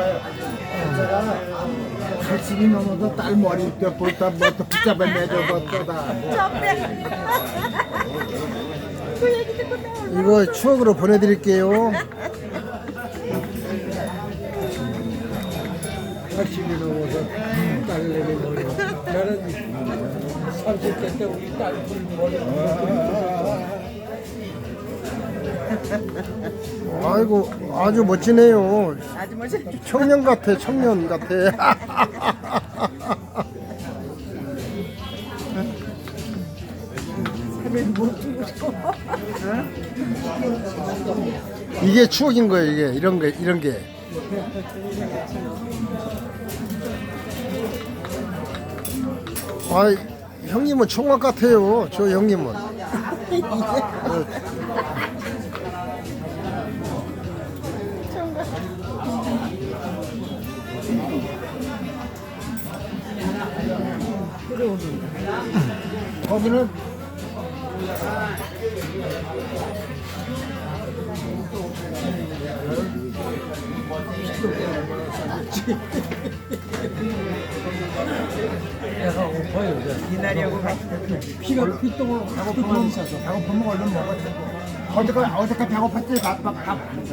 봐요. 제가 80이 넘어도 딸 머리 때 볼다 뭐또 붙잡아 나 이거 추억으로 보내드릴게요. 80이 넘어서 딸 내리 머리. 나는 30대 때 우리 딸 머리. 아이고 아주 멋지네요. 아주 멋지. 청년 같아 청년 같아. 이게 추억인 거예요 이게 이런 게 이런 게. 아 형님은 총각 같아요 저 형님은. 거기는 내가 고파요. 이날이하고 같이. 피가 피똥으로 배고픔을 있어서 배고프면 얼른 먹어. 어제까 어제까 배고팠지 밥, 밥, 밥